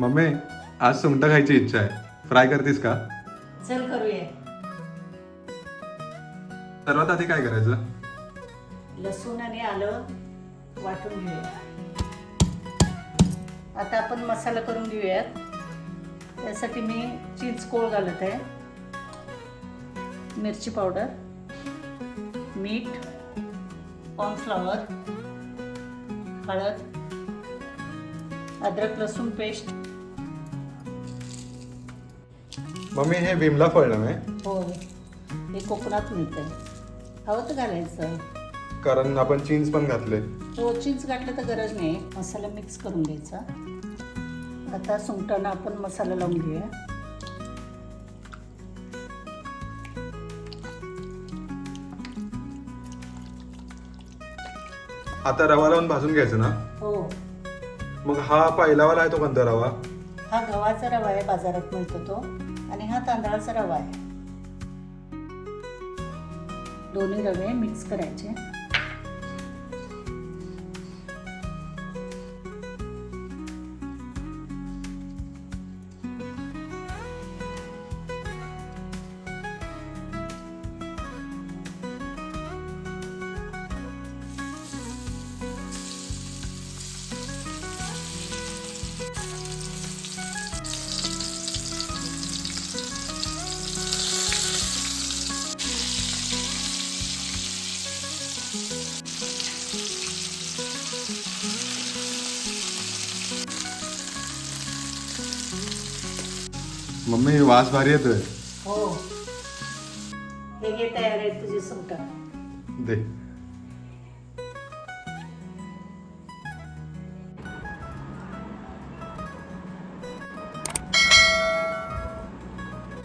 Mummy आज सुंठ खायची इच्छा आहे. फ्राय करतीस का? चल करूया. सर्वात आधी काय करायचं? लसूण आणि आलं वाटून घेऊया. आता आपण मसाला करून घेऊयात. त्यासाठी मी चीज कोळ घालत आहे. मिरची पावडर मीठ कॉर्नफ्लॉवर हळद अद्रक लसूण पेस्ट मम्मी हे विमला फळ नव्हे हो हे कोकणात मिळतंय. हवं तर घालायचं. कारण आपण चीन्स पण घातले. हो चीज घातलं तर गरज नाही. मसाला मिक्स करून घ्यायचा. आता सुंगटाना आपण मसाला लावून घेऊया. आता रवा लावून भाजून घ्यायचं ना? हो. मग हा पहिलावाला आहे तो कोणता रवा? हा गव्हाचा रवा आहे बाजारात मिळतो तो. आणि हा तांदळाचा रवा आहे. दोन्ही रवे मिक्स करायचे. मम्मी वास भारी येतोय. हो. हे घे तयार आहे तुझी सुंगटा. दे.